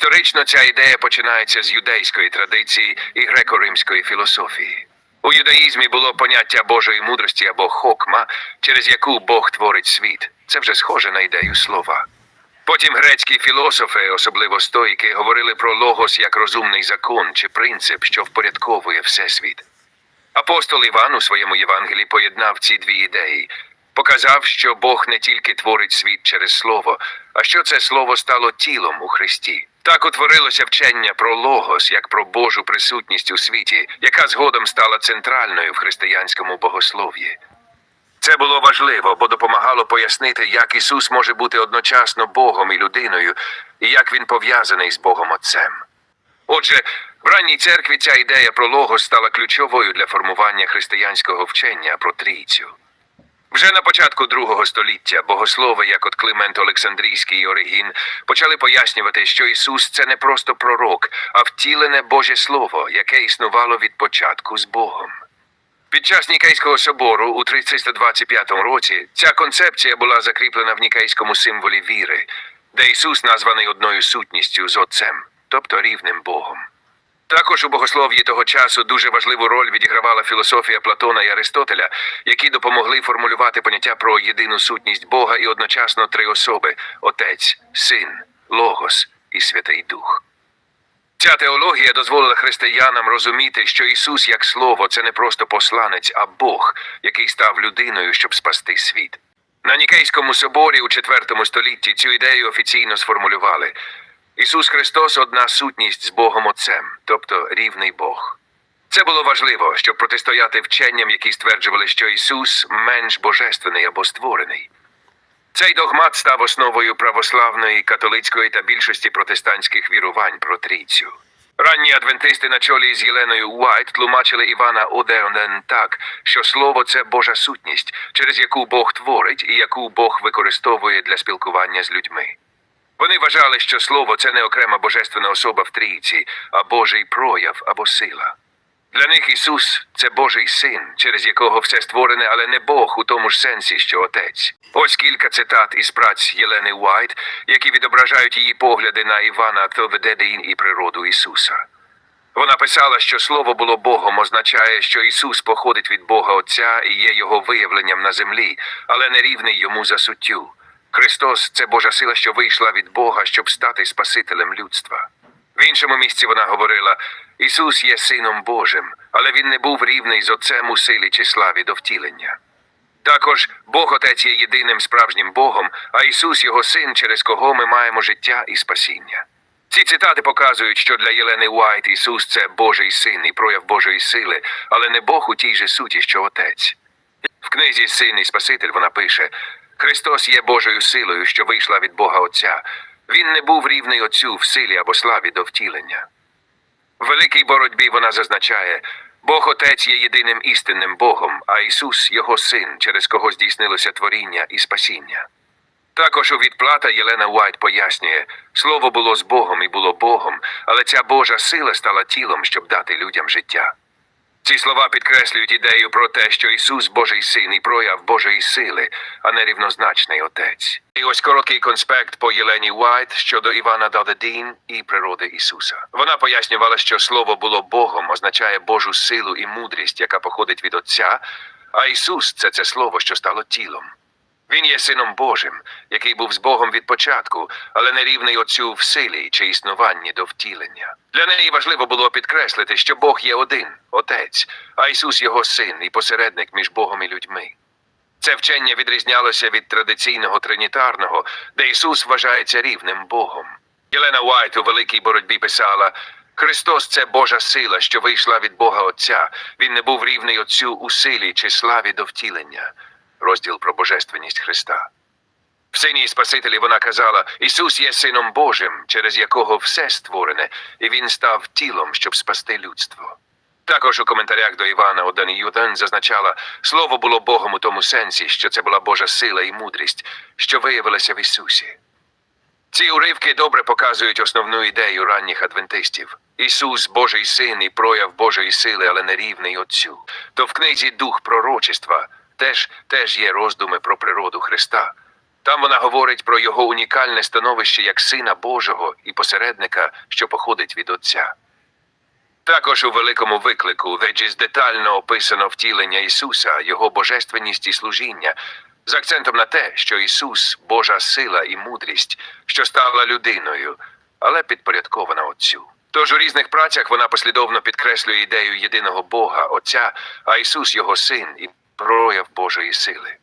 Історично ця ідея починається з юдейської традиції і греко-римської філософії. У юдаїзмі було поняття Божої мудрості або хокма, через яку Бог творить світ. Це вже схоже на ідею слова. Потім грецькі філософи, особливо стоїки, говорили про логос як розумний закон чи принцип, що впорядковує всесвіт. Апостол Іван у своєму Євангелії поєднав ці дві ідеї, показав, що Бог не тільки творить світ через слово, а що це слово стало тілом у Христі. Так утворилося вчення про логос, як про Божу присутність у світі, яка згодом стала центральною в християнському богослов'ї. Це було важливо, бо допомагало пояснити, як Ісус може бути одночасно Богом і людиною, і як він пов'язаний з Богом Отцем. Отже, в ранній церкві ця ідея про логос стала ключовою для формування християнського вчення про трійцю. Вже на початку другого століття богослови, як от Климент Олександрійський і Оригін, почали пояснювати, що Ісус це не просто пророк, а втілене Боже Слово, яке існувало від початку з Богом. Під час Нікейського собору у 325 році ця концепція була закріплена в нікейському символі віри, де Ісус названий одною сутністю з Отцем, тобто рівним Богом. Також у богослов'ї того часу дуже важливу роль відігравала філософія Платона і Аристотеля, які допомогли формулювати поняття про єдину сутність Бога і одночасно три особи Отець, Син, Логос і Святий Дух. Ця теологія дозволила християнам розуміти, що Ісус як Слово це не просто посланець, а Бог, який став людиною, щоб спасти світ. На Нікейському соборі у IV столітті цю ідею офіційно сформулювали. Ісус Христос одна сутність з Богом Отцем, тобто рівний Бог. Це було важливо, щоб протистояти вченням, які стверджували, що Ісус менш божественний або створений. Цей догмат став основою православної, католицької та більшості протестантських вірувань про трійцю. Ранні адвентисти на чолі з Єленою Уайт тлумачили Івана Одеонен так, що слово це Божа сутність, через яку Бог творить і яку Бог використовує для спілкування з людьми. Вони вважали, що слово це не окрема божественна особа в трійці, а Божий прояв або сила. Для них Ісус це Божий син, через якого все створене, але не Бог у тому ж сенсі, що Отець. Ось кілька цитат із праць Єлени Уайт, які відображають її погляди на Івана Товедедин і природу Ісуса. Вона писала, що слово було Богом означає, що Ісус походить від Бога Отця і є його виявленням на землі, але не рівний йому за суттю. Христос це Божа сила, що вийшла від Бога, щоб стати Спасителем людства. В іншому місці вона говорила: Ісус є Сином Божим, але Він не був рівний з Отцем у силі чи славі до втілення. Також Бог Отець є єдиним справжнім Богом, а Ісус його син, через кого ми маємо життя і спасіння. Ці цитати показують, що для Єлени Уайт Ісус це Божий син і прояв Божої сили, але не Бог у тій же суті, що Отець. В книзі Син і Спаситель вона пише: Христос є Божою силою, що вийшла від Бога Отця. Він не був рівний Отцю в силі або славі до втілення. В великій боротьбі вона зазначає, Бог Отець є єдиним істинним Богом, а Ісус його син, через кого здійснилося творіння і спасіння. Також у відплата Єлена Уайт пояснює, слово було з Богом і було Богом, але ця Божа сила стала тілом, щоб дати людям життя. Ці слова підкреслюють ідею про те, що Ісус Божий син і прояв Божої сили, а не рівнозначний Отець. І ось короткий конспект по Єлені Уайт щодо Івана Дададін і природи Ісуса. Вона пояснювала, що слово було Богом означає Божу силу і мудрість, яка походить від Отця, а Ісус це це слово, що стало тілом. Він є сином Божим, який був з Богом від початку, але не рівний Отцю в силі чи існуванні до втілення. Для неї важливо було підкреслити, що Бог є один, Отець, а Ісус його син і посередник між Богом і людьми. Це вчення відрізнялося від традиційного тринітарного, де Ісус вважається рівним Богом. Єлена Уайт у великій боротьбі писала: Христос це Божа сила, що вийшла від Бога Отця. Він не був рівний Отцю у силі чи славі до втілення. Розділ про божественність Христа. В сині Спасителі вона казала: Ісус є Сином Божим, через якого все створене, і Він став тілом, щоб спасти людство. Також у коментарях до Івана Одані Юден зазначала, слово було Богом у тому сенсі, що це була Божа сила і мудрість, що виявилася в Ісусі. Ці уривки добре показують основну ідею ранніх адвентистів. Ісус Божий син і прояв Божої сили, але не рівний Отцю. То в книзі Дух пророчества теж, теж є роздуми про природу Христа. Там вона говорить про його унікальне становище як сина Божого і посередника, що походить від Отця. Також у великому виклику Веджіс детально описано втілення Ісуса, його божественність і служіння, з акцентом на те, що Ісус Божа сила і мудрість, що стала людиною, але підпорядкована Отцю. Тож у різних працях вона послідовно підкреслює ідею єдиного Бога, Отця, а Ісус його син і прояв Божої сили.